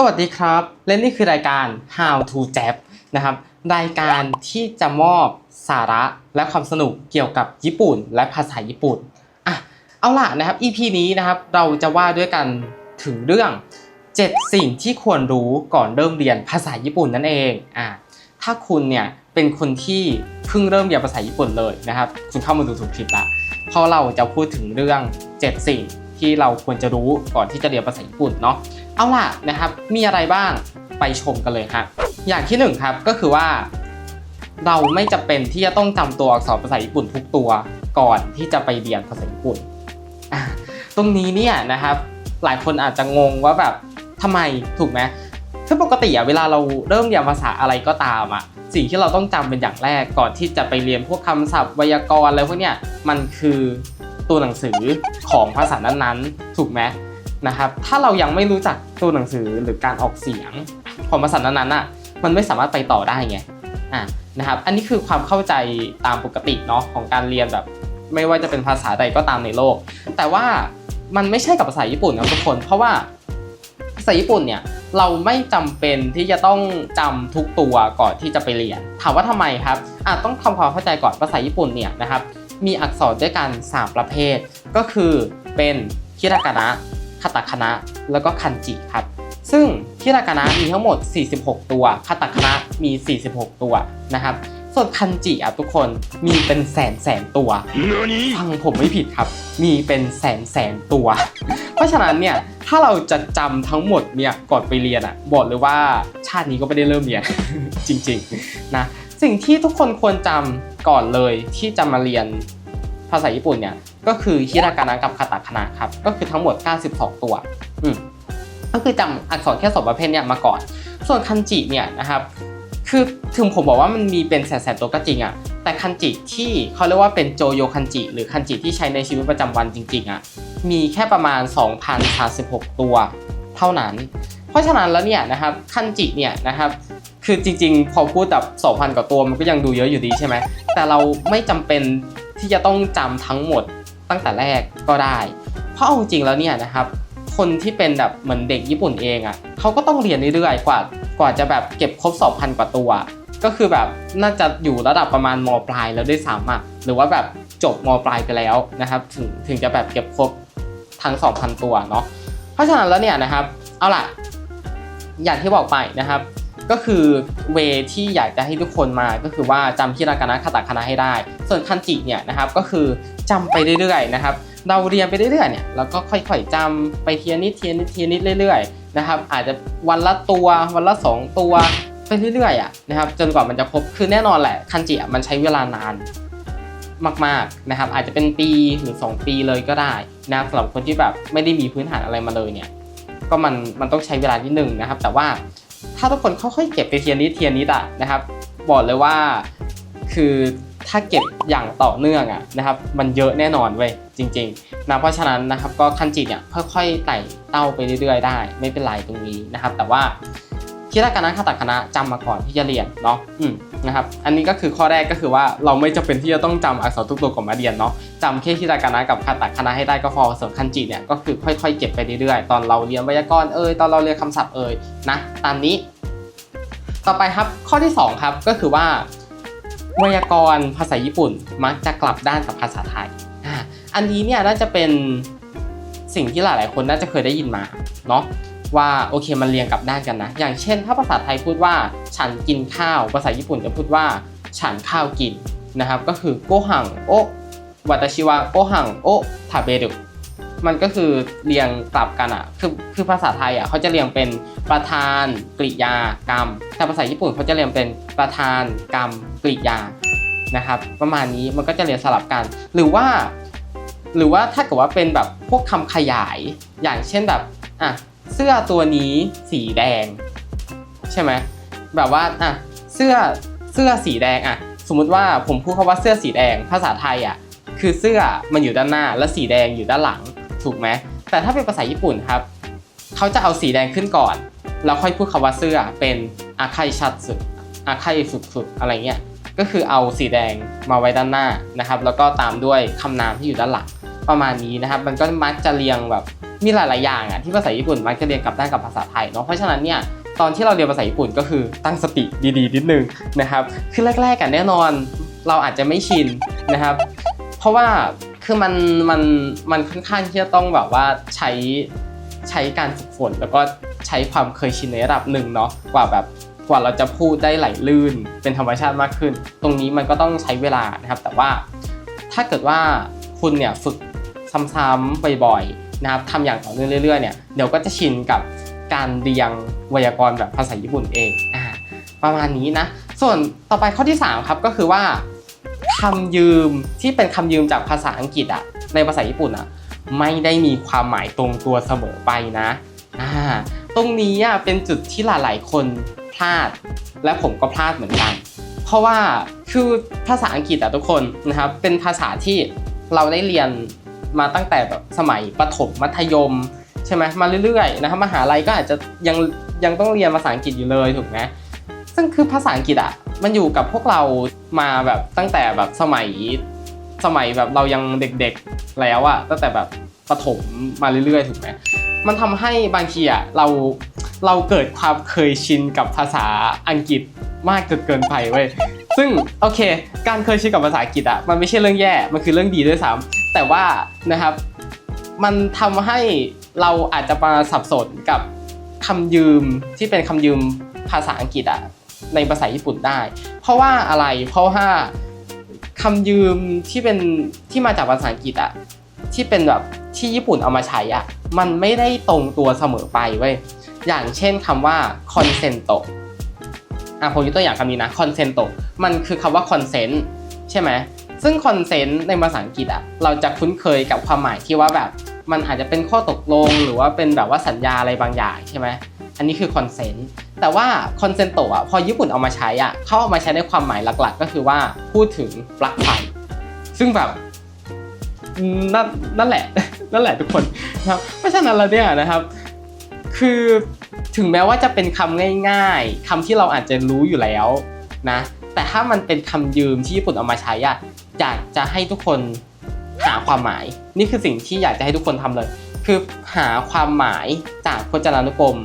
สวัสดีครับ และนี่คือรายการ How to Jap นะครับ รายการที่จะมอบสาระและความสนุกเกี่ยวกับญี่ปุ่น และภาษาญี่ปุ่นอะเอาล่ะนะครับ EP นี้นะครับเราจะว่าด้วยกันถึงเรื่อง 7 สิ่งที่ควรรู้ก่อนเริ่มเรียนภาษาญี่ปุ่นนั่นเองอะถ้าคุณเนี่ยเป็นคนที่เพิ่งเริ่มเรียนภาษาญี่ปุ่นเลยนะครับ คุณเข้ามาดูถูกคลิปละเพราะเราจะพูดถึงเรื่อง 7 สิ่งที่เราควรจะรู้ก่อนที่จะเรียนภาษาญี่ปุ่นเนาะ เอาล่ะนะครับมีอะไรบ้างไปชมกันเลยครับอย่างที่หนึ่งครับก็คือว่า เราไม่จำเป็นที่จะต้องจำตัวอักษรภาษาญี่ปุ่นทุกตัวก่อนที่จะไปเรียนภาษาญี่ปุ่น ตรงนี้เนี่ยนะครับหลายคนอาจจะงงว่าแบบทำไมถูกไหมคือปกติอะเวลาเราเริ่มเรียนภาษาอะไรก็ตามอะสิ่งที่เราต้องจำเป็นอย่างแรกก่อนที่จะไปเรียนพวกคำศัพท์ไวยากรณ์อะไรพวกเนี้ยมันคือตัวหนังสือของภาษานั้นๆ ถูกไหม นะครับ ถ้าเรายังไม่รู้จักตัวหนังสือหรือการออกเสียงของภาษานั้นๆอะมันไม่สามารถไปต่อได้ไงอะนะครับอันนี้คือความเข้าใจตามปกติเนาะของการเรียนแบบ ไม่ว่าจะเป็นภาษาใดก็ตามในโลก แต่ว่ามันไม่ใช่กับภาษาญี่ปุ่นนะทุกคน เพราะว่าภาษาญี่ปุ่นเนี่ยเราไม่จำเป็นที่จะต้องจำทุกตัวก่อนที่จะไปเรียน ถามว่าทำไมครับอะต้องทำความเข้าใจก่อนภาษาญี่ปุ่นเนี่ยนะครับมีอักษรด้วยกัน 3 ประเภท ก็คือเป็นคิรากานะ คาตาคานะ แล้วก็คันจิครับ ซึ่งฮิรากานะมีทั้งหมด 46 ตัวคาตาคานะมี 46 ตัวนะครับ ส่วนคันจิอะทุกคนมีเป็นแสนแสนตัวฟังผมไม่ผิดครับ มีเป็นแสนแสนตัว เพราะฉะนั้นเนี่ยถ้าเราจะจำทั้งหมดเนี่ยก่อนไปเรียนอะบอกเลยว่าชาตินี้ก็ไม่ได้เริ่มเรียนจริงๆนะสิ่งที่ทุกคนควรจำก่อนเลยที่จะมาเรียน ภาษาญี่ปุ่นเนี่ยก็คือฮิรากานะกับคาตาคานะครับก็คือทั้งหมด 92 ตัวอืมก็คือจำอักษรแค่สองประเภทเนี่ยมาก่อน ส่วนคันจิเนี่ยนะครับคือถึงผมบอกว่ามันมีเป็นแสนๆตัวก็จริงอะแต่คันจิที่เขาเรียกว่าเป็นโจโยคันจิ หรือคันจิที่ใช้ในชีวิตประจำวันจริงๆอะมีแค่ประมาณ 2,036 ตัวเท่านั้น เพราะฉะนั้นแล้วเนี่ยนะครับคันจิเนี่ยนะครับคือจริงๆ พอพูดแบบ2,000 กว่าตัวมันก็ยังดูเยอะอยู่ดีใช่ไหมแต่เราไม่จำเป็น ที่จะต้องจำทั้งหมดตั้งแต่แรกก็ได้ เพราะเอาจริงๆแล้วเนี่ยนะครับ คนที่เป็นแบบเหมือนเด็กญี่ปุ่นเองอะ่ะเขาก็ต้องเรียนเรื่อยๆกว่ากว่าจะแบบเก็บครบ2,000กว่าตัว ก็คือแบบน่าจะอยู่ระดับประมาณมปลายแล้วด้วยซ้ำอะหรือว่าแบบจบมปลายไปแล้วนะครับ ถึงถึงจะแบบเก็บครบทั้ง 2,000 ตัวเนาะเพราะฉะนั้นแล้วเนี่ยนะครับ เอาล่ะ อย่างที่บอกไปนะครับ ก็คือเวที่อยากจะให้ทุกคนมาก็คือว่าจำฮิรากานะคาตาคานะให้ได้ ส่วนคันจิเนี่ยนะครับก็คือจำไปเรื่อยๆนะครับเราเรียนไปเรื่อยๆเนี่ยเราก็ค่อยๆจำไปเทียนิดเทียนิดเทียนิดเรื่อยๆนะครับอาจจะวันละตัววันละ 2 ตัวไปเรื่อยๆอะนะครับจนกว่ามันจะครบคือแน่นอนแหละคันจิมันใช้เวลานานมากๆนะครับอาจจะเป็นปีหรือ 2 ปีเลยก็ได้นะครับสำหรับคนที่แบบไม่ได้มีพื้นฐานอะไรมาเลยเนี่ยก็มันมันต้องใช้เวลานิดนึงนะครับ แต่ว่า ถ้าทุกคนค่อยๆเก็บไปเทียนนิดเทียนนิดอะนะครับ บอกเลยว่าคือถ้าเก็บอย่างต่อเนื่องอะนะครับ มันเยอะแน่นอนเว้ยจริงๆนะเพราะฉะนั้นนะครับก็คันจิเนี่ยค่อยๆไต่เต้าไปเรื่อยๆ ได้ ไม่เป็นไรตรงนี้นะครับ แต่ว่า คิรากานะคาตาคานะจำมาก่อนที่จะเรียนเนาะอืมนะครับอันนี้ก็คือข้อแรกก็คือว่าเราไม่จำเป็นที่จะต้องจำอักษรทุกตัวก่อนมาเรียนเนาะจำแค่คิรากานะกับคาตาคานะให้ได้ก็พอส่วนคันจิเนี่ยก็คือค่อยๆเก็บไปเรื่อยๆตอนเราเรียนไวยากรณ์เอ่ยตอนเราเรียนคำศัพท์เอ่ยนะตามนี้ ต่อไปครับข้อที่ 2 ครับก็คือว่า ไวยากรณ์ภาษาญี่ปุ่นมักจะกลับด้านกับภาษาไทยอันนี้เนี่ยน่าจะเป็นสิ่งที่หลายๆคนน่าจะเคยได้ยินมาเนาะ ว่าโอเคมันเรียงกลับด้านกันนะ อย่างเช่น ถ้าภาษาไทยพูดว่า ฉันกินข้าว ภาษาญี่ปุ่นจะพูดว่า ฉันข้าวกินนะครับก็คือโกหังโอวัตชิวะโกหังโอทาเบรุมันก็คือเรียงกลับกันอะ คือคือภาษาไทยอะเขาจะเรียงเป็นประธานกริยากรรม แต่ภาษาญี่ปุ่นเขาจะเรียงเป็นประธานกรรมกริยานะครับ ประมาณนี้มันก็จะเรียงสลับกัน หรือว่า หรือว่าถ้าเกิดว่าเป็นแบบพวกคำขยาย อย่างเช่นแบบอะ เสื้อตัวนี้สีแดง ใช่ไหมแบบว่าอะเสื้อเสื้อสีแดงอะ สมมุติว่าผมพูดคำว่าเสื้อสีแดงภาษาไทยอะคือเสื้อมันอยู่ด้านหน้าแล้วสีแดงอยู่ด้านหลังถูกไหมแต่ถ้าเป็นภาษาญี่ปุ่นครับเขาจะเอาสีแดงขึ้นก่อนแล้วค่อยพูดคำว่าเสื้อเป็นอาคายชัดสุดอาคายสุดๆอะไรเงี้ยก็คือเอาสีแดงมาไว้ด้านหน้านะครับ แล้วก็ตามด้วยคำนามที่อยู่ด้านหลังประมาณนี้นะครับ มันก็มักจะเรียงแบบ มีหลาย ๆ อย่างอะที่ภาษาญี่ปุ่นมักจะเรียนกลับด้านกับภาษาไทยเนาะเพราะฉะนั้นเนี่ยตอนที่เราเรียนภาษาญี่ปุ่นก็คือตั้งสติดี ๆ นิดนึงนะครับคือแรก ๆ กันแน่นอนเราอาจจะไม่ชินนะครับ เพราะว่าคือมันมันมันค่อนข้างที่จะต้องแบบว่าใช้ใช้การฝึกฝน แล้วก็ใช้ความเคยชินในระดับหนึ่งเนาะกว่าแบบกว่าเราจะพูดได้ไหลลื่น เป็นธรรมชาติมากขึ้น ตรงนี้มันก็ต้องใช้เวลานะครับ แต่ว่าถ้าเกิดว่าคุณเนี่ยฝึกซ้ำๆบ่อยๆ นะครับทำอย่างต่อเนื่องเรื่อยๆเนี่ยเดี๋ยวก็จะชินกับการเรียงไวยากรณ์แบบภาษาญี่ปุ่นเองอ่าประมาณนี้นะ ส่วนต่อไปข้อที่ 3 ครับก็คือว่าคำยืมที่เป็นคำยืมจากภาษาอังกฤษอะในภาษาญี่ปุ่นอะไม่ได้มีความหมายตรงตัวเสมอไปนะอ่าตรงนี้อะเป็นจุดที่หลายๆคนพลาด และผมก็พลาดเหมือนกัน เพราะว่าคือภาษาอังกฤษอะทุกคนนะครับเป็นภาษาที่เราได้เรียน มาตั้งแต่แบบสมัยประถมมัธยมใช่ไหมมาเรื่อยๆนะครับมหาลัยก็อาจจะยังยังต้องเรียนภาษาอังกฤษอยู่เลยถูกไหมซึ่งคือภาษาอังกฤษอะมันอยู่กับพวกเรามาแบบตั้งแต่แบบสมัยสมัยแบบเรายังเด็กๆแล้วอะตั้งแต่แบบประถมมาเรื่อยๆถูกไหมมันทำให้บางทีอะเราเราเกิดความเคยชินกับภาษาอังกฤษมากเกินเกินไปเว้ยซึ่งโอเค การเคยชินกับภาษาอังกฤษอะมันไม่ใช่เรื่องแย่ มันคือเรื่องดีด้วยซ้ำ แต่ว่านะครับมันทำให้เราอาจจะมาสับสนกับคำยืมที่เป็นคำยืมภาษาอังกฤษอะในภาษาญี่ปุ่นได้ เพราะว่าอะไรเพราะว่าคำยืมที่เป็นที่มาจากภาษาอังกฤษอะที่เป็นแบบที่ญี่ปุ่นเอามาใช้อะมันไม่ได้ตรงตัวเสมอไปเว้ยอย่างเช่นคำว่า consento อะผมยกตัวอย่างคำนี้นะ consento มันคือคำว่า consent ใช่ไหม ซึ่งคอนเซนต์ในภาษาอังกฤษอะเราจะคุ้นเคยกับความหมายที่ว่าแบบมันอาจจะเป็นข้อตกลง หรือว่าเป็นแบบว่าสัญญาอะไรบางอย่างใช่ไหมอันนี้คือคอนเซนต์แต่ว่าคอนเซนโตอะพอญี่ปุ่นเอามาใช้อะเขาเอามาใช้ในความหมายหลักๆ ก็คือว่าพูดถึงปลั๊กไฟซึ่งแบบนั่นนั่นแหละ นั่นแหละทุกคนนะครับเพราะฉะนั้นแล้วเนี่ยนะครับ คือถึงแม้ว่าจะเป็นคำง่าย ๆคำที่เราอาจจะรู้อยู่แล้วนะแต่ถ้ามันเป็นคำยืมที่ญี่ปุ่นเอามาใช้อะ อยากจะให้ทุกคนหาความหมาย นี่คือสิ่งที่อยากจะให้ทุกคนทำเลย คือหาความหมายจากพจนานุกรม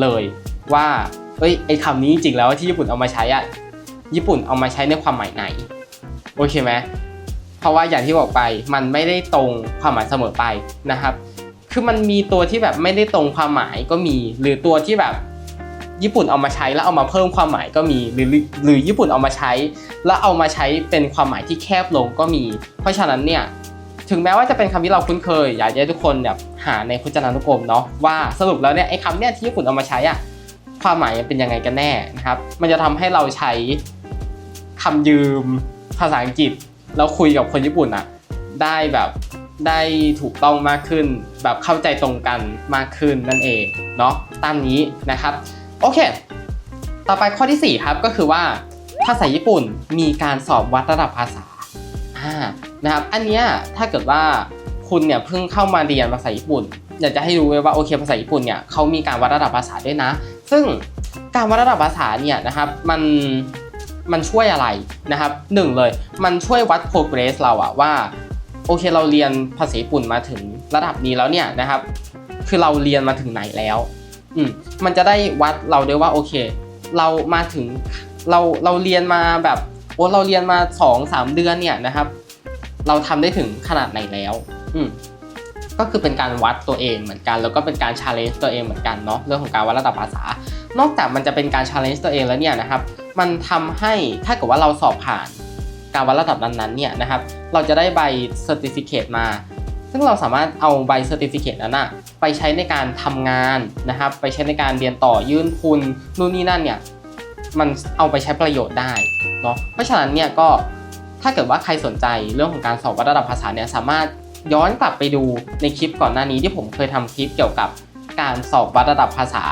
เลยว่าเอ้ยไอ้คำนี้จริงแล้วที่ญี่ปุ่นเอามาใช้อะญี่ปุ่นเอามาใช้ในความหมายไหนโอเคไหมเพราะว่าอย่างที่บอกไปมันไม่ได้ตรงความหมายเสมอไปนะครับ คือมันมีตัวที่แบบไม่ได้ตรงความหมายก็มี หรือตัวที่แบบ ญี่ปุ่นเอามาใช้แล้วเอามาเพิ่มความหมายก็มี หรือหรือญี่ปุ่นเอามาใช้ แล้วเอามาใช้เป็นความหมายที่แคบลงก็มี เพราะฉะนั้นเนี่ยถึงแม้ว่าจะเป็นคำที่เราคุ้นเคย อยากให้ทุกคนแบบหาในพจนานุกรมเนาะว่าสรุปแล้วเนี่ยไอ้คำเนี่ยที่ญี่ปุ่นเอามาใช้อะความหมายเป็นยังไงกันแน่นะครับ มันจะทำให้เราใช้คำยืมภาษาอังกฤษแล้วคุยกับคนญี่ปุ่นอะได้แบบได้ถูกต้องมากขึ้น แบบเข้าใจตรงกันมากขึ้นนั่นเองเนาะตามนี้นะครับ โอเค ต่อไปข้อที่ 4 ครับก็คือว่าภาษาญี่ปุ่นมีการสอบวัดระดับภาษาอ่านะครับ อันเนี้ยถ้าเกิดว่าคุณเนี่ยเพิ่งเข้ามาเรียนภาษาญี่ปุ่นอยากจะให้รู้ไว้ว่าโอเคภาษาญี่ปุ่นเนี่ยเขามีการวัดระดับภาษาด้วยนะ ซึ่งการวัดระดับภาษาเนี่ยนะครับมันมันช่วยอะไรนะครับหนึ่งเลยมันช่วยวัด progress เราอะว่าโอเคเราเรียนภาษาญี่ปุ่นมาถึงระดับนี้แล้วเนี่ยนะครับ คือเราเรียนมาถึงไหนแล้ว อืมมันจะได้วัดเราด้วยว่าโอเค เรามาถึงเราเราเรียนมาแบบโอ้เราเรียนมาสองสามเดือนเนี่ยนะครับ เราทำได้ถึงขนาดไหนแล้ว อืมก็คือเป็นการวัดตัวเองเหมือนกัน แล้วก็เป็นการชาเลนจ์ตัวเองเหมือนกันเนาะเรื่องของการวัดระดับภาษา นอกจากมันจะเป็นการชาเลนจ์ตัวเองแล้วเนี่ยนะครับ มันทำให้ถ้าเกิดว่าเราสอบผ่านการวัดระดับนั้นๆเนี่ยนะครับ เราจะได้ใบเซอร์ติฟิเคตมา ซึ่งเราสามารถเอาใบเซอร์ติฟิเคตนั้นอะ ไปใช้ในการทำงานนะครับ ไปใช้ในการเรียนต่อยื่นทุนนู่นนี่นั่นเนี่ยมันเอาไปใช้ประโยชน์ได้เนาะเพราะฉะนั้นเนี่ยก็ถ้าเกิดว่าใครสนใจเรื่องของการสอบวัดระดับภาษาเนี่ยสามารถย้อนกลับไปดูในคลิปก่อนหน้านี้ที่ผมเคยทำคลิปเกี่ยวกับการสอบวัดระดับภาษา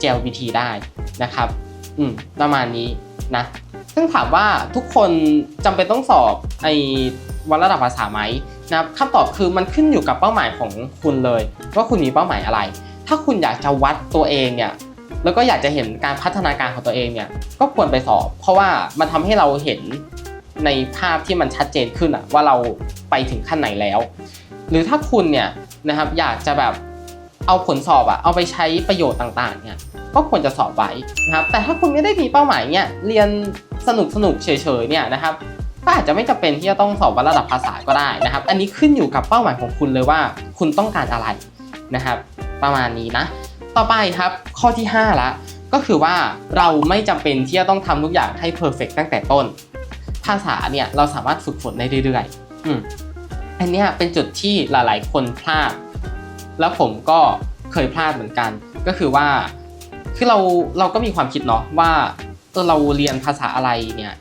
JLPT ได้นะครับอืมประมาณนี้นะซึ่งถามว่าทุกคนจำเป็นต้องสอบไอ้วัดระดับภาษาไหม นะครับคำตอบคือมันขึ้นอยู่กับเป้าหมายของคุณเลย ว่าคุณมีเป้าหมายอะไร ถ้าคุณอยากจะวัดตัวเองเนี่ยแล้วก็อยากจะเห็นการพัฒนาการของตัวเองเนี่ยก็ควรไปสอบ เพราะว่ามันทำให้เราเห็นในภาพที่มันชัดเจนขึ้นอะว่าเราไปถึงขั้นไหนแล้ว หรือถ้าคุณเนี่ยนะครับอยากจะแบบเอาผลสอบอะเอาไปใช้ประโยชน์ต่างๆเนี่ยก็ควรจะสอบไว้นะครับแต่ถ้าคุณไม่ได้มีเป้าหมายเนี่ยเรียนสนุกสนุกๆเฉยๆเนี่ยนะครับ ก็อาจจะไม่จำเป็นที่จะต้องสอบวัดระดับภาษาก็ได้นะครับ อันนี้ขึ้นอยู่กับเป้าหมายของคุณเลยว่า คุณต้องการอะไรนะครับ ประมาณนี้นะ ต่อไปครับข้อที่ 5 ละ ก็คือว่าเราไม่จำเป็นที่จะต้องทำทุกอย่างให้เพอร์เฟกตั้งแต่ต้น ภาษาเนี่ยเราสามารถฝึกฝนได้เรื่อยๆอืมอันนี้เป็นจุดที่หลายๆ คนพลาด แล้วผมก็เคยพลาดเหมือนกัน ก็คือว่าคือเราเราก็มีความคิดเนาะว่าเออเราเรียนภาษาอะไรเนี่ย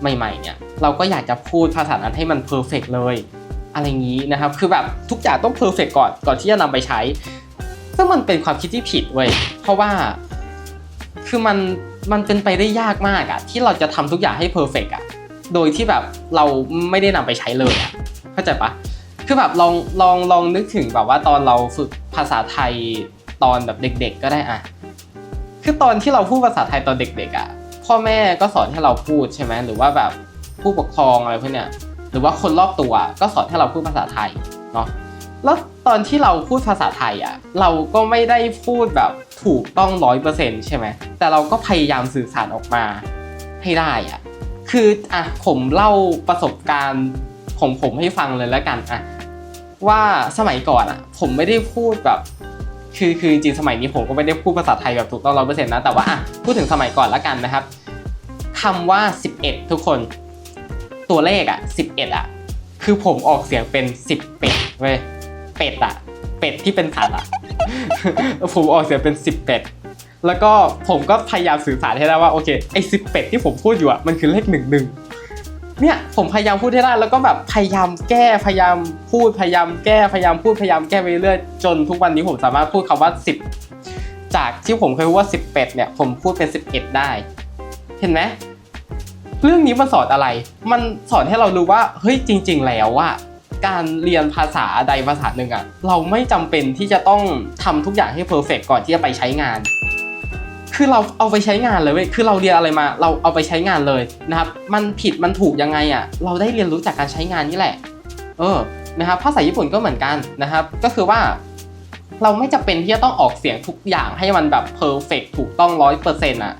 ใหม่ๆเนี่ยเราก็อยากจะพูดภาษานั้นให้มันเพอร์เฟกเลยอะไรอย่างนี้นะครับ คือแบบทุกอย่างต้องเพอร์เฟกก่อนก่อนที่จะนำไปใช้ ซึ่งมันเป็นความคิดที่ผิดเว้ยเพราะว่าคือมันมันเป็นไปได้ยากมากอะที่เราจะทำทุกอย่างให้เพอร์เฟกอะโดยที่แบบเราไม่ได้นำไปใช้เลยอะเข้าใจปะคือแบบลองลองลองนึกถึงแบบว่าตอนเราฝึกภาษาไทยตอนแบบเด็ก ๆ ก็ได้อะคือตอนที่เราพูดภาษาไทยตอนเด็ก ๆอะ พ่อแม่ก็สอนให้เราพูดใช่ไหมหรือว่าแบบผู้ปกครองอะไรพวกเนี้ยหรือว่าคนรอบตัวก็สอนให้เราพูดภาษาไทยเนาะแล้วตอนที่เราพูดภาษาไทยอะเราก็ไม่ได้พูดแบบถูกต้องร้อยเปอร์เซ็นต์ใช่ไหมแต่เราก็พยายามสื่อสารออกมาให้ได้อะคืออะผมเล่าประสบการณ์ของผมให้ฟังเลยแล้วกันอะว่าสมัยก่อนอะผมไม่ได้พูดแบบคือคือจริงสมัยนี้ผมก็ไม่ได้พูดภาษาไทยแบบถูกต้องร้อยเปอร์เซ็นต์นะแต่ว่าอะพูดถึงสมัยก่อนแล้วกันนะครับ คำว่า 11 ทุกคน ตัวเลขอะ 11 อะ คือผมออกเสียงเป็น 10 เป็ดเว้ยเป็ดอะเป็ดที่เป็นสัตว์อะผมออกเสียงเป็นสิบเป็ดแล้วก็ผมก็พยายามสื่อสารให้ได้ว่าโอเคไอ้สิบเป็ดที่ผมพูดอยู่อะมันคือเลขหนึ่งหนึ่งเนี่ยผมพยายามพูดให้ได้แล้วก็แบบพยายามแก้พยายามพูดพยายามแก้พยายามพูดพยายามแก้ไปเรื่อยจนทุกวันนี้ผมสามารถพูดคำว่าสิบจากที่ผมเคยพูดว่าสิบเป็ดเนี่ยผมพูดเป็นสิบเอ็ดได้ เห็นไหม เรื่องนี้มันสอนอะไร มันสอนให้เรารู้ว่าเฮ้ยจริง ๆ แล้วว่าการเรียนภาษาใดภาษาหนึ่งอะเราไม่จำเป็นที่จะต้องทำทุกอย่างให้เพอร์เฟกก่อนที่จะไปใช้งาน คือเราเอาไปใช้งานเลยเว้ยคือเราเรียนอะไรมา เราเอาไปใช้งานเลยนะครับ มันผิดมันถูกยังไงอะเราได้เรียนรู้จากการใช้งานนี่แหละ เออนะครับภาษาญี่ปุ่นก็เหมือนกันนะครับ ก็คือว่าเราไม่จำเป็นที่จะต้องออกเสียงทุกอย่างให้มันแบบเพอร์เฟกถูกต้องร้อยเปอร์เซ็นต์อะ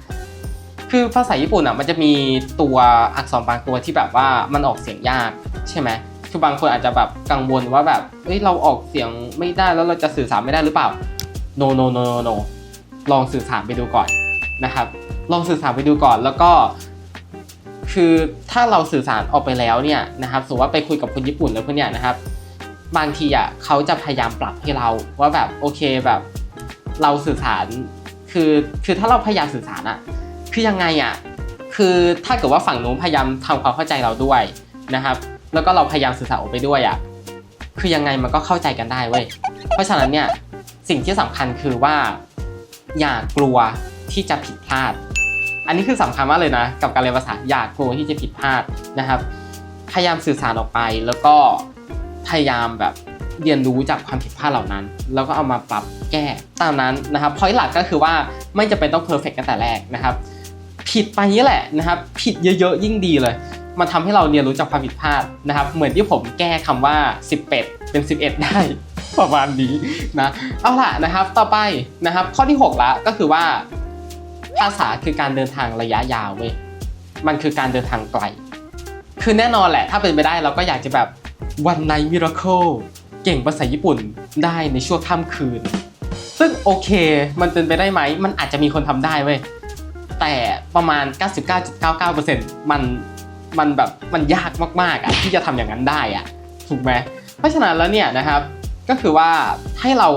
คือภาษาญี่ปุ่นอะมันจะมีตัวอักษรบางตัวที่แบบว่ามันออกเสียงยากใช่ไหมคือบางคนอาจจะแบบกังวลว่าแบบเอ้ยเราออกเสียงไม่ได้แล้วเราจะสื่อสารไม่ได้หรือเปล่า no no no no no ลองสื่อสารไปดูก่อนนะครับ ลองสื่อสารไปดูก่อนแล้วก็ คือถ้าเราสื่อสารออกไปแล้วเนี่ยนะครับสมมติว่าไปคุยกับคนญี่ปุ่นแล้วพวกเนี้ยนะครับ บางทีอะเขาจะพยายามปรับให้เราว่าแบบโอเคแบบ เราสื่อสารคือคือถ้าเราพยายามสื่อสารอะ คือยังไงอะคือถ้าเกิดว่าฝั่งนู้นพยายามทำความเข้าใจเราด้วยนะครับ แล้วก็เราพยายามสื่อสารออกไปด้วยอะคือยังไงมันก็เข้าใจกันได้เว้ยเพราะฉะนั้นเนี่ยสิ่งที่สำคัญคือว่า อย่ากลัวที่จะผิดพลาด อันนี้คือสำคัญมากเลยนะ กับการเรียนภาษาอย่ากลัวที่จะผิดพลาดนะครับ พยายามสื่อสารออกไปแล้วก็พยายามแบบเรียนรู้จากความผิดพลาดเหล่านั้น แล้วก็เอามาปรับแก้ตามนั้นนะครับพอยหลักก็คือว่าไม่จะเป็นต้องเพอร์เฟกต์กันแต่แรกนะครับ ผิดไปนี่แหละนะครับผิดเยอะๆ ยิ่งดีเลย มันทำให้เราเรียนรู้จากความผิดพลาดนะครับ เหมือนที่ผมแก้คำว่า 11 เป็น 11 ได้ประมาณนี้นะเอาล่ะนะครับต่อไปนะครับ ข้อที่ 6 ละก็คือว่า ภาษาคือการเดินทางระยะยาวเว้ยมันคือการเดินทางไกล คือแน่นอนแหละ ถ้าเป็นไปได้เราก็อยากจะแบบวันไนมิราเคิลเก่งภาษาญี่ปุ่นได้ในช่วงค่ำคืน ซึ่งโอเค มันเป็นไปได้ไหม มันอาจจะมีคนทำได้เว้ย แต่ประมาณ 99.99%มันมันแบบมันยากมากๆอะที่จะทำอย่างนั้นได้อะถูกไหมเพราะฉะนั้นแล้วเนี่ยนะครับก็คือว่าให้เรา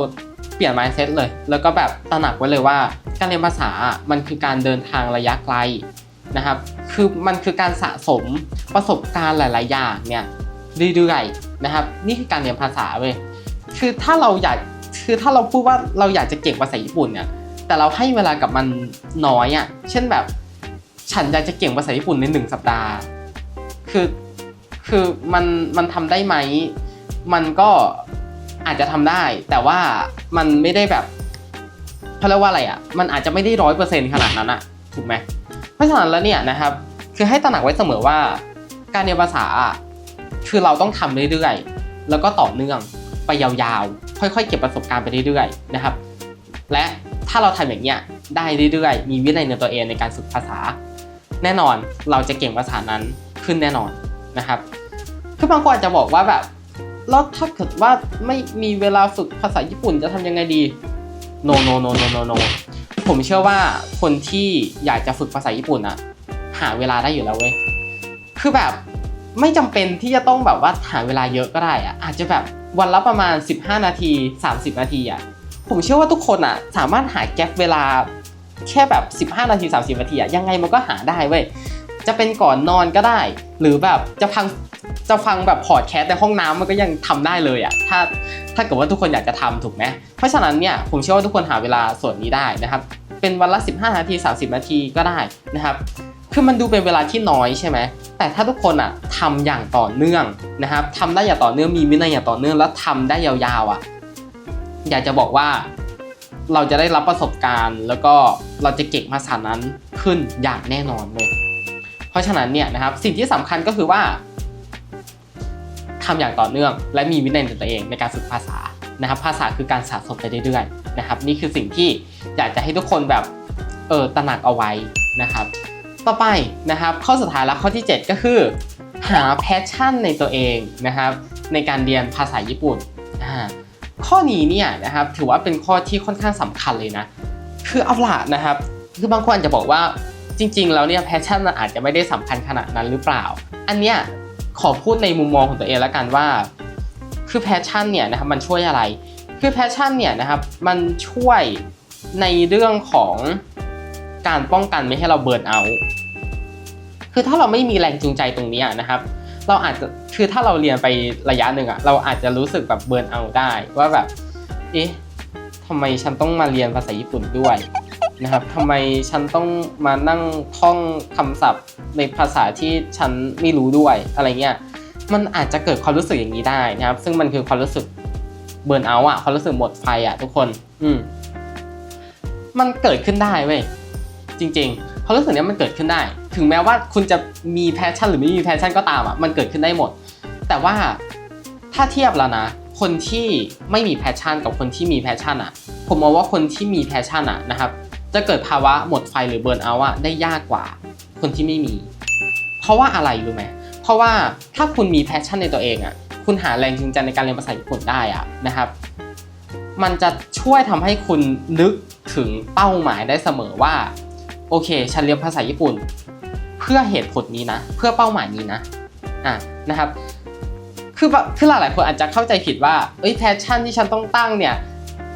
เปลี่ยน mindset เลย แล้วก็แบบตระหนักไว้เลยว่า การเรียนภาษามันคือการเดินทางระยะไกลนะครับ คือมันคือการสะสมประสบการณ์หลาย ๆ อย่างเนี่ยเรื่อยๆนะครับ นี่คือการเรียนภาษาเว้ยคือถ้าเราอยากคือถ้าเราพูดว่าเราอยากจะเก่งภาษาญี่ปุ่นเนี่ย แต่เราให้เวลากับมันน้อยอะ่ะ เช่นแบบ ฉันอยากจะเก่งภาษาญี่ปุ่นในหนึ่งสัปดาห์ คือคือมันมันทำได้ไหม มันก็อาจจะทำได้ แต่ว่ามันไม่ได้แบบเขาเรียกว่าอะไรอะ่ะ มันอาจจะไม่ได้ร้อยเปอร์เซ็นต์ขนาดนั้นอะถูกไหมเพราะฉะนั้นแล้วเนี่ยนะครับ คือให้ตระหนักไว้เสมอว่า การเรียนภาษาอะคือเราต้องทำเรื่อยๆ แล้วก็ต่อเนื่องไปยาวๆ ค่อยๆ เก็บประสบการณ์ไปเรื่อยๆ นะครับ และ ถ้าเราทำอย่างเงี้ยได้เรื่อยๆ มีวินัยในตัวเองในการฝึกภาษา แน่นอนเราจะเก่งภาษานั้นขึ้นแน่นอนนะครับ คือบางคนอาจจะบอกว่าแบบแล้วถ้าเกิดว่าไม่มีเวลาฝึกภาษาญี่ปุ่นจะทำยังไงดี no no no no no no ผมเชื่อว่าคนที่อยากจะฝึกภาษาญี่ปุ่นอะหาเวลาได้อยู่แล้วเว้ย คือแบบไม่จำเป็นที่จะต้องแบบว่าหาเวลาเยอะก็ได้อะอาจจะแบบวันละประมาณ 15 นาที 30 นาทีอะ ผมเชื่อว่าทุกคนอะสามารถหาแกลเวลาแค่แบบ 15 นาที 30 นาทีอะยังไงมันก็หาได้เว้ย จะเป็นก่อนนอนก็ได้ หรือแบบจะฟังจะฟังแบบพอดแคสต์ในห้องน้ำมันก็ยังทำได้เลยอะถ้าถ้าเกิดว่าทุกคนอยากจะทำถูกไหมเพราะฉะนั้นเนี่ยผมเชื่อว่าทุกคนหาเวลาส่วนนี้ได้นะครับ เป็นวันละ 15 นาที 30 นาทีก็ได้นะครับคือมันดูเป็นเวลาที่น้อยใช่ไหม แต่ถ้าทุกคนอะทำอย่างต่อเนื่องนะครับทำได้อย่างต่อเนื่องมีวินัยอย่างต่อเนื่องแล้วทำได้ยาวๆอะ อยากจะบอกว่าเราจะได้รับประสบการณ์ แล้วก็เราจะเก่งภาษานั้นขึ้นอย่างแน่นอนเลย เพราะฉะนั้นเนี่ยนะครับสิ่งที่สำคัญก็คือว่าทำอย่างต่อเนื่อง และมีวินัยในตัวเองในการฝึกภาษานะครับ ภาษาคือการสะสมไปเรื่อยๆนะครับ นี่คือสิ่งที่อยากจะให้ทุกคนแบบเออตระหนักเอาไว้นะครับ ต่อไปนะครับข้อสุดท้ายแล้วข้อที่ 7 ก็คือ หาแพชชั่นในตัวเองนะครับ ในการเรียนภาษาญี่ปุ่นอ่า ข้อนี้เนี่ยนะครับถือว่าเป็นข้อที่ค่อนข้างสำคัญเลยนะ คือเอาละนะครับ คือบางคนอาจจะบอกว่าจริง ๆ แล้วเนี่ยแพชชั่นมันอาจจะไม่ได้สำคัญขนาดนั้นหรือเปล่า อันเนี้ยขอพูดในมุมมองของตัวเองแล้วกันว่า คือแพชชั่นเนี่ยนะครับมันช่วยอะไร คือแพชชั่นเนี่ยนะครับมันช่วยในเรื่องของการป้องกันไม่ให้เราเบิร์นเอา คือถ้าเราไม่มีแรงจูงใจตรงนี้นะครับ เราอาจจะคือถ้าเราเรียนไประยะหนึ่งอะเราอาจจะรู้สึกแบบเบิร์นเอาได้ ว่าแบบเอ๊ะทำไมฉันต้องมาเรียนภาษาญี่ปุ่นด้วยนะครับทำไมฉันต้องมานั่งท่องคำศัพท์ในภาษาที่ฉันไม่รู้ด้วยอะไรเงี้ยมันอาจจะเกิดความรู้สึกอย่างนี้ได้นะครับ ซึ่งมันคือความรู้สึกเบิร์นเอาอะความรู้สึกหมดไฟอะทุกคน อืมมันเกิดขึ้นได้เว้ยจริงๆความรู้สึกนี้มันเกิดขึ้นได้ ถึงแม้ว่าคุณจะมีแพชชั่นหรือไม่มีแพชชั่นก็ตามอะมันเกิดขึ้นได้หมด แต่ว่าถ้าเทียบแล้วนะ คนที่ไม่มีแพชชั่นกับคนที่มีแพชชั่นอะ ผมมองว่าคนที่มีแพชชั่นอะนะครับจะเกิดภาวะหมดไฟหรือเบิร์นเอาท์อะได้ยากกว่า คนที่ไม่มี เพราะว่าอะไรรู้ไหมเพราะว่าถ้าคุณมีแพชชั่นในตัวเองอะคุณหาแรงจูงใจในการเรียนภาษาญี่ปุ่นได้อะนะครับ มันจะช่วยทำให้คุณนึกถึงเป้าหมายได้เสมอว่าโอเค ฉันเรียนภาษาญี่ปุ่น เพื่อเหตุผลนี้นะ เพื่อเป้าหมายนี้นะอะนะครับ คือแบบคือหลายๆคนอาจจะเข้าใจผิดว่าเอ้ยแพชชั่นที่ฉันต้องตั้งเนี่ย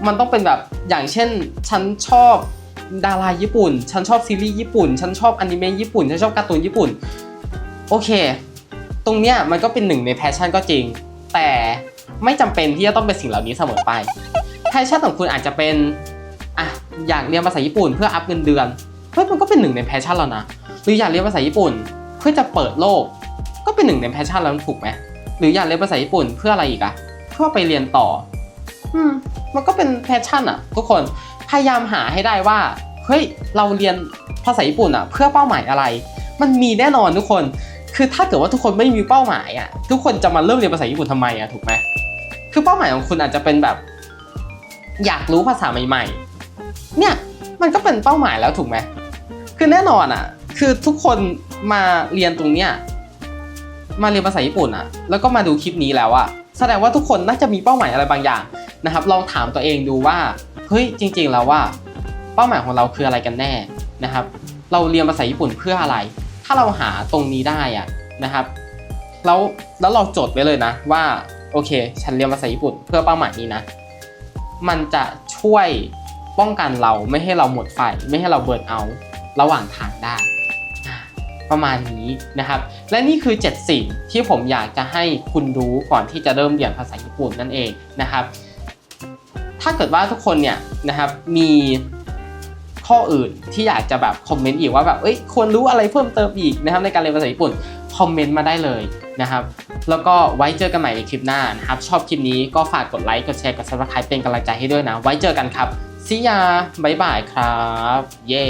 มันต้องเป็นแบบอย่างเช่นฉันชอบดาราญี่ปุ่น ฉันชอบซีรีส์ญี่ปุ่น ฉันชอบอนิเมะญี่ปุ่น ฉันชอบการ์ตูนญี่ปุ่น โอเค ตรงเนี้ยมันก็เป็นหนึ่งในแพชชั่นก็จริง แต่ไม่จำเป็นที่จะต้องเป็นสิ่งเหล่านี้เสมอไป แพชชั่นของคุณอาจจะเป็น อะ อยากเรียนภาษาญี่ปุ่นเพื่ออัพเงินเดือน เฮ้ยมันก็เป็นหนึ่งในแพชชั่นแล้วนะ หรืออยากเรียนภาษาญี่ปุ่น เพื่อจะเปิดโลก ก็เป็นหนึ่งในแพชชั่นแล้วถูกไหมหรืออยากเรียนภาษาญี่ปุ่นเพื่ออะไรอีกอะเพื่อไปเรียนต่อ อืมมันก็เป็นแพชชั่นอะทุกคนพยายามหาให้ได้ว่าเฮ้ยเราเรียนภาษาญี่ปุ่นอะเพื่อเป้าหมายอะไร มันมีแน่นอนทุกคน คือถ้าเกิดว่าทุกคนไม่มีเป้าหมายอะทุกคนจะมาเริ่มเรียนภาษาญี่ปุ่นทำไมอะถูกไหมคือเป้าหมายของคุณอาจจะเป็นแบบ อยากรู้ภาษาใหม่ ๆ เนี่ยมันก็เป็นเป้าหมายแล้วถูกไหมคือแน่นอนอะ คือทุกคนมาเรียนตรงเนี้ยมาเรียนภาษาญี่ปุ่นอะแล้วก็มาดูคลิปนี้แล้วอะแสดงว่าทุกคนน่าจะมีเป้าหมายอะไรบางอย่างนะครับ ลองถามตัวเองดูว่าเฮ้ยจริง ๆ แล้วว่า เป้าหมายของเราคืออะไรกันแน่นะครับ เราเรียนภาษาญี่ปุ่นเพื่ออะไร ถ้าเราหาตรงนี้ได้อะนะครับแล้วแล้วเราจดไว้เลยนะว่าโอเค ฉันเรียนภาษาญี่ปุ่นเพื่อเป้าหมายนี้นะ มันจะช่วยป้องกันเราไม่ให้เราหมดไฟไม่ให้เราเบิร์นเอาท์ระหว่างทางได้ ประมาณนี้นะครับ และนี่คือ 7 สิ่งที่ผมอยากจะให้คุณรู้ก่อนที่จะเริ่มเรียนภาษาญี่ปุ่นนั่นเองนะครับ ถ้าเกิดว่าทุกคนเนี่ยนะครับมีข้ออื่นที่อยากจะแบบคอมเมนต์อีกว่าแบบเอ้ยควรรู้อะไรเพิ่มเติมอีกนะครับในการเรียนภาษาญี่ปุ่นคอมเมนต์มาได้เลยนะครับ แล้วก็ไว้เจอกันใหม่ในคลิปหน้านะครับ ชอบคลิปนี้ก็ฝากกดไลค์กดแชร์กด subscribe เป็นกำลังใจให้ด้วยนะ ไว้เจอกันครับ See ya บ๊ายบายครับ เย้